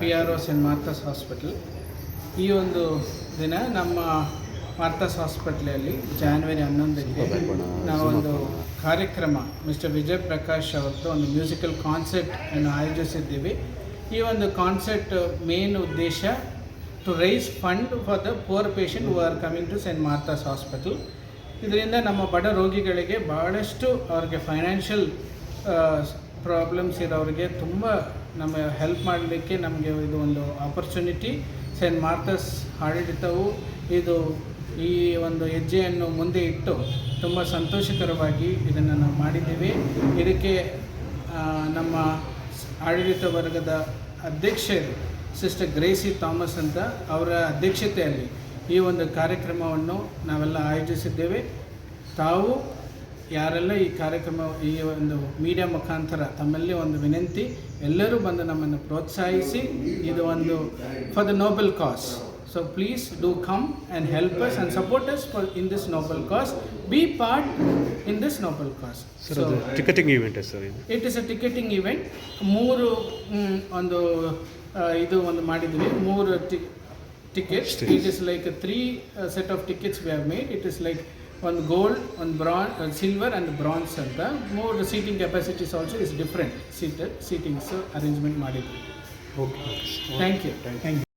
P R O saint Martha's hospital ಈ ಒಂದು ದಿನ ನಮ್ಮ ಮಾರ್ಥಾಸ್ ಹಾಸ್ಪಿಟ್ಲಲ್ಲಿ ಜಾನ್ವರಿ ಹನ್ನೊಂದಕ್ಕೆ ನಾವೊಂದು ಕಾರ್ಯಕ್ರಮ ಮಿಸ್ಟರ್ ವಿಜಯ್ ಪ್ರಕಾಶ್ ಅವ್ರದ್ದು ಒಂದು ಮ್ಯೂಸಿಕಲ್ ಕಾನ್ಸರ್ಟ್ ಅನ್ನು ಆಯೋಜಿಸಿದ್ದೀವಿ. ಈ ಒಂದು ಕಾನ್ಸರ್ಟ್ ಮೇನ್ ಉದ್ದೇಶ to raise fund for the poor patient who are coming to saint Martha's hospital ಇದರಿಂದ ನಮ್ಮ ಬಡ ರೋಗಿಗಳಿಗೆ ಭಾಳಷ್ಟು ಅವ್ರಿಗೆ ಫೈನಾನ್ಷಿಯಲ್ ಪ್ರಾಬ್ಲಮ್ಸ್ ಇರೋರಿಗೆ ತುಂಬ ನಮ್ಮ ಹೆಲ್ಪ್ ಮಾಡಲಿಕ್ಕೆ ನಮಗೆ ಇದು ಒಂದು ಆಪರ್ಚುನಿಟಿ ಸೆಂಟ್ ಮಾರ್ಥಸ್ ಆಡಳಿತವು ಇದು ಈ ಒಂದು ಹೆಜ್ಜೆಯನ್ನು ಮುಂದೆ ಇಟ್ಟು ತುಂಬ ಸಂತೋಷಕರವಾಗಿ ಇದನ್ನು ನಾವು ಮಾಡಿದ್ದೀವಿ. ಇದಕ್ಕೆ ನಮ್ಮ ಆಡಳಿತ ವರ್ಗದ ಅಧ್ಯಕ್ಷರು ಸಿಸ್ಟರ್ ಗ್ರೇಸಿ ಥಾಮಸ್ ಅಂತ ಅವರ ಅಧ್ಯಕ್ಷತೆಯಲ್ಲಿ ಈ ಒಂದು ಕಾರ್ಯಕ್ರಮವನ್ನು ನಾವೆಲ್ಲ ಆಯೋಜಿಸಿದ್ದೇವೆ. ತಾವು ಯಾರೆಲ್ಲ ಈ ಕಾರ್ಯಕ್ರಮ ಈ ಒಂದು ಮೀಡಿಯಾ ಮುಖಾಂತರ ತಮ್ಮಲ್ಲಿ ಒಂದು ವಿನಂತಿ ಎಲ್ಲರೂ ಬಂದು ನಮ್ಮನ್ನು ಪ್ರೋತ್ಸಾಹಿಸಿ ಇದು ಒಂದು for the noble cause so please do come and help us and support us for in this noble cause be part in this noble cause ticketing sir ಇದು? It is a ticketing event ಮೂರು ಒಂದು ಇದು ಒಂದು ಮಾಡಿದ್ವಿ ಮೂರು tickets it is like three set of tickets we have made it is like ಒಂದು gold ಒಂದು bronze silver and bronze ಅಂತ. ಮೂರು seating capacities also is different seat seatings arrangement ಮಾಡಿದ್ವಿ okay thank you thank you